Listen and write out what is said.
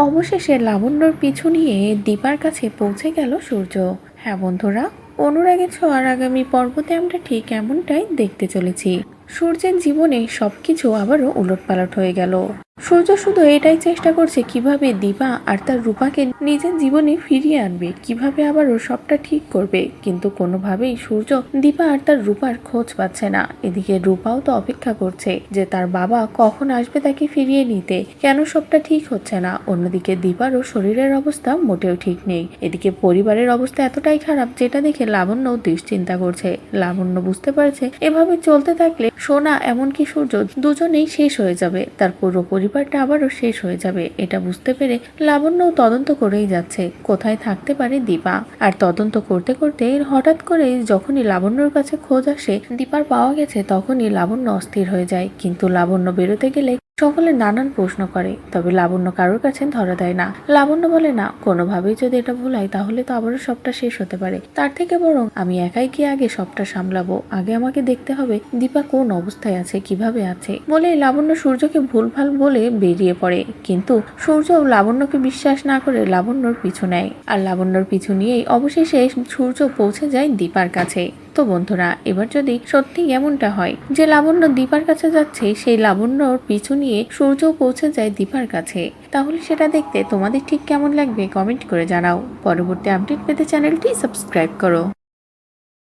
অবশেষে লাবণ্যর পিছু নিয়ে দীপার কাছে পৌঁছে গেল সূর্য। হ্যাঁ বন্ধুরা অনুরাগে ছোঁয়ার আগামী পর্বতে আমরা ঠিক এমনটাই দেখতে চলেছি। সূর্যের জীবনে সবকিছু আবারও উলটপালট হয়ে গেল। সূর্য শুধু এটাই চেষ্টা করছে কীভাবে দীপা আর তার রূপাকে নিজের জীবনে ফিরিয়ে আনবে, কীভাবে আবারও সবটা ঠিক করবে। কিন্তু কোনোভাবেই সূর্য দীপা আর তার রূপার খোঁজ পাচ্ছে না। এদিকে রূপাও তো অপেক্ষা করছে যে তার বাবা কখন আসবে তাকে ফিরিয়ে নিতে। কেন সবটা ঠিক হচ্ছে না? অন্যদিকে দীপারও শরীরের অবস্থা মোটেও ঠিক নেই। এদিকে পরিবারের অবস্থা এতটাই খারাপ যেটা দেখে লাবণ্য দুশ্চিন্তা করছে। লাবণ্য বুঝতে পারছে, এভাবে চলতে থাকলে সোনা এমনকি সূর্য দুজনেই শেষ হয়ে যাবে। তার পুরো পরিবারটা আবারও শেষ হয়ে যাবে, এটা বুঝতে পেরে লাবণ্যও তদন্ত করেই যাচ্ছে, কোথায় থাকতে পারে দীপা। আর তদন্ত করতে করতে হঠাৎ করে যখনই লাবণ্যর কাছে খোঁজ আসে, দীপার পাওয়া গেছে তখনই লাবণ্য অস্থির হয়ে যায়, কিন্তু লাবণ্য বেরোতে গেলে সকলে নানান প্রশ্ন করে, তবে লাবণ্য কারোর কাছে ধরা দেয় না। লাবণ্য বলে, না, কোনোভাবেই যদি এটা ভুলাই তাহলে তো আবারও সবটা শেষ হতে পারে। তার থেকে বরং আমি একাই গিয়ে আগে সবটা সামলাবো। আগে আমাকে দেখতে হবে দীপা কোন অবস্থায় আছে, কীভাবে আছে। বলে লাবণ্য সূর্যকে ভুলভাল বলে বেরিয়ে পড়ে। কিন্তু সূর্য লাবণ্যকে বিশ্বাস না করে লাবণ্যর পিছু নেয়। আর লাবণ্যর পিছু নিয়েই অবশেষে সূর্য পৌঁছে যায় দীপার কাছে। তো বন্ধুরা, এবার যদি সত্যি এমনটা হয়, যে লাবণ্য দীপার কাছে যাচ্ছে, সেই লাবণ্যর পিছু নিয়ে সূর্য পৌঁছে যায় দীপার কাছে। তাহলে সেটা দেখতে তোমাদের ঠিক কেমন লাগবে কমেন্ট করে জানাও। পরবর্তী আপডেট পেতে চ্যানেলটি সাবস্ক্রাইব করো।